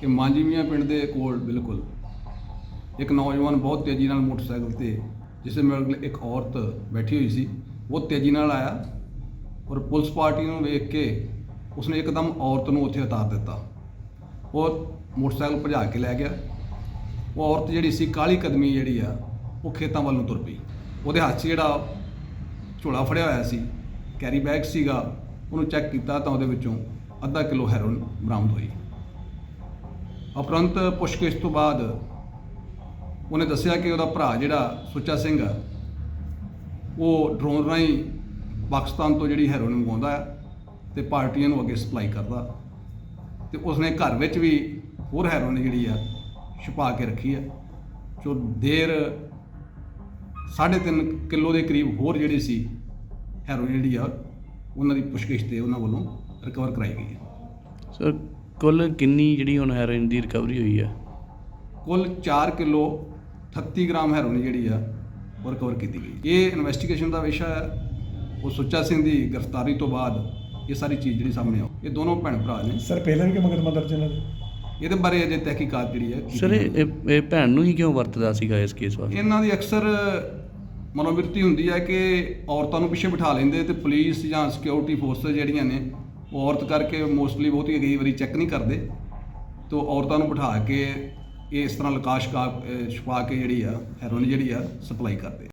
ਕਿ ਮਾਂਜੀਮੀਆਂ ਪਿੰਡ ਦੇ ਕੋਲ ਬਿਲਕੁਲ ਇੱਕ ਨੌਜਵਾਨ ਬਹੁਤ ਤੇਜ਼ੀ ਨਾਲ ਮੋਟਰਸਾਈਕਲ ਤੇ ਜਿਸ ਦੇ ਮਗਰ ਇੱਕ ਔਰਤ ਬੈਠੀ ਹੋਈ ਸੀ ਉਹ ਤੇਜ਼ੀ ਨਾਲ ਆਇਆ ਔਰ ਪੁਲਿਸ ਪਾਰਟੀ ਨੂੰ ਵੇਖ ਕੇ ਉਸਨੇ ਇੱਕਦਮ ਔਰਤ ਨੂੰ ਉੱਥੇ ਉਤਾਰ ਦਿੱਤਾ ਉਹ ਮੋਟਰਸਾਈਕਲ ਭਜਾ ਕੇ ਲੈ ਗਿਆ। ਉਹ ਔਰਤ ਜਿਹੜੀ ਸੀ, ਕਾਲੀ ਕਦਮੀ ਜਿਹੜੀ ਆ, ਉਹ ਖੇਤਾਂ ਵੱਲ ਨੂੰ ਤੁਰ ਪਈ। ਉਹਦੇ ਹੱਥ 'ਚ ਜਿਹੜਾ ਝੋਲਾ ਫੜਿਆ ਹੋਇਆ ਸੀ ਕੈਰੀ ਬੈਗ ਸੀਗਾ, ਉਹਨੂੰ ਚੈੱਕ ਕੀਤਾ ਤਾਂ ਉਹਦੇ ਵਿੱਚੋਂ ਅੱਧਾ ਕਿਲੋ ਹੈਰੋਇਨ ਬਰਾਮਦ ਹੋਈ। ਉਪਰੰਤ ਪੁੱਛਗਿੱਛ ਤੋਂ ਬਾਅਦ ਉਹਨੇ ਦੱਸਿਆ ਕਿ ਉਹਦਾ ਭਰਾ ਜਿਹੜਾ ਸੁੱਚਾ ਸਿੰਘ ਆ, ਉਹ ਡਰੋਨ ਰਾਹੀਂ ਪਾਕਿਸਤਾਨ ਤੋਂ ਜਿਹੜੀ ਹੈਰੋਇਨ ਮੰਗਵਾਉਂਦਾ ਹੈ ਤੇ ਪਾਰਟੀਆਂ ਨੂੰ ਅੱਗੇ ਸਪਲਾਈ ਕਰਦਾ। ਤੇ ਉਸਨੇ ਘਰ ਵਿੱਚ ਵੀ ਹੋਰ ਹੈਰੋਇਨ ਜਿਹੜੀ ਆ ਛੁਪਾ ਕੇ ਰੱਖੀ ਆ। ਜੋ ਦੇਰ 3.5 ਕਿਲੋ ਦੇ ਕਰੀਬ ਹੋਰ ਜਿਹੜੀ ਸੀ ਹੈਰੋਇਨ ਜਿਹੜੀ ਆ, ਉਹਨਾਂ ਦੀ ਪੁੱਛਗਿੱਛ ਤੇ ਉਹਨਾਂ ਵੱਲੋਂ ਰਿਕਵਰ ਕਰਾਈ ਗਈ ਹੈ। ਸਰ ਕੁੱਲ ਕਿੰਨੀ ਜਿਹੜੀ ਹੁਣ ਹੈਰੋਇਨ ਦੀ ਰਿਕਵਰੀ ਹੋਈ ਹੈ ਕੁੱਲ 4 ਕਿਲੋ 38 ਗ੍ਰਾਮ ਹੈਰੋਇਨ ਜਿਹੜੀ ਆ ਉਹ ਰਿਕਵਰ ਕੀਤੀ ਗਈ। ਇਹ ਇਨਵੈਸਟੀਗੇਸ਼ਨ ਦਾ ਵਿਸ਼ਾ ਹੈ ਉਹ ਸੁੱਚਾ ਸਿੰਘ ਦੀ ਗ੍ਰਿਫਤਾਰੀ ਤੋਂ ਬਾਅਦ ਇਹ ਸਾਰੀ ਚੀਜ਼ ਜਿਹੜੀ ਸਾਹਮਣੇ ਆਉ। ਇਹ ਦੋਨੋਂ ਭੈਣ ਭਰਾ ਨੇ। ਸਰ ਪਹਿਲਾਂ ਵੀ ਕਿ ਮੁਕੱਦਮਾ ਦਰਜ ਇਹਨਾਂ ਦੇ? ਇਹਦੇ ਬਾਰੇ ਅਜੇ ਤਹਿਕੀਕਾਤ ਜਿਹੜੀ ਹੈ ਸਰ ਇਹ ਇਹ- ਇਹ ਭੈਣ ਨੂੰ ਹੀ ਕਿਉਂ ਵਰਤਦਾ ਸੀਗਾ ਇਸ ਕੇਸ ਵਾਸਤੇ? ਇਹਨਾਂ ਦੀ ਅਕਸਰ ਮਨੋਵਿਰਤੀ ਹੁੰਦੀ ਹੈ ਕਿ ਔਰਤਾਂ ਨੂੰ ਪਿੱਛੇ ਬਿਠਾ ਲੈਂਦੇ ਤੇ ਪੁਲਿਸ ਜਾਂ ਸਿਕਿਉਰਿਟੀ ਫੋਰਸਸ ਜਿਹੜੀਆਂ ਨੇ ਉਹ ਔਰਤ ਕਰਕੇ ਮੋਸਟਲੀ ਬਹੁਤੀ ਕਈ ਵਾਰੀ ਚੈੱਕ ਨਹੀਂ ਕਰਦੇ। ਤੇ ਔਰਤਾਂ ਨੂੰ ਬਿਠਾ ਕੇ ਇਹ ਇਸ ਤਰ੍ਹਾਂ ਲਕਾਸ਼ ਕਾ ਛੁਪਾ ਕੇ ਜਿਹੜੀ ਆ ਹੈਰੋਇਨ ਜਿਹੜੀ ਆ ਸਪਲਾਈ ਕਰਦੇ।